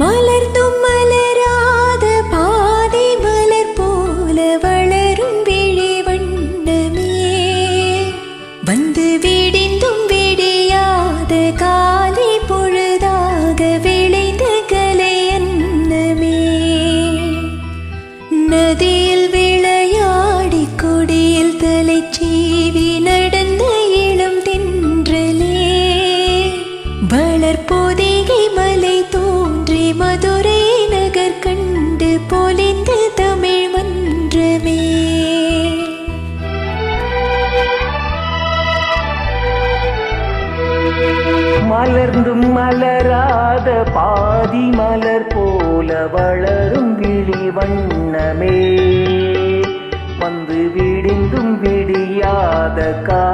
மலர்ந்தும் மலராத கண்டு பொலிந்த தமிழ் மன்றமே. மலர்ந்தும் மலராத பாதி மலர் போல வளரும் விழி வண்ணமே. வந்து விடிந்தும் விடியாத கா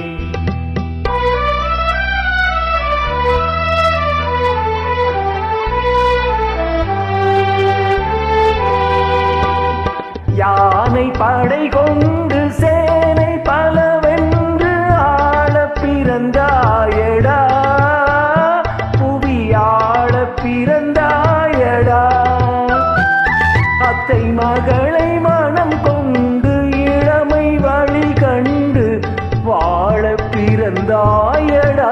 கொண்டு சேனை பலவென்று ஆள பிறந்தாயடா. புவி ஆள பிறந்தாயடா. அத்தை மகளை மனம் கொண்டு இளமை வழி கண்டு வாழ பிறந்தாயடா.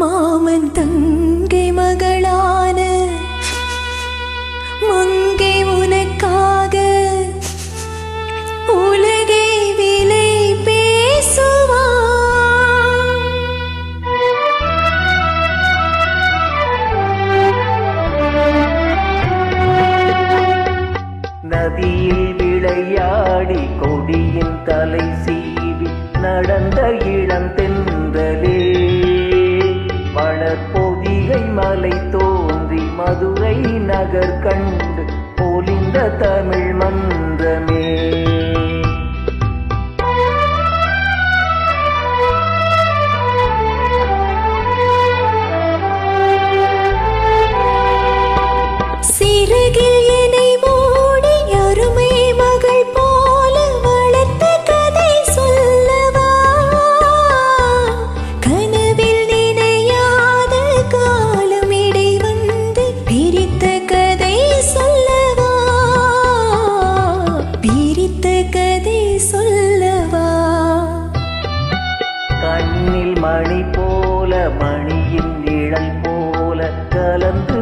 மாமன் தங்க வளர்பொதிகை மலை தோன்றி மதுரை நகர் கண்டு பொலிந்த தமிழ் மந்திரமே சிறுகில் மணி போல மணியின் நிழல் போல கலந்து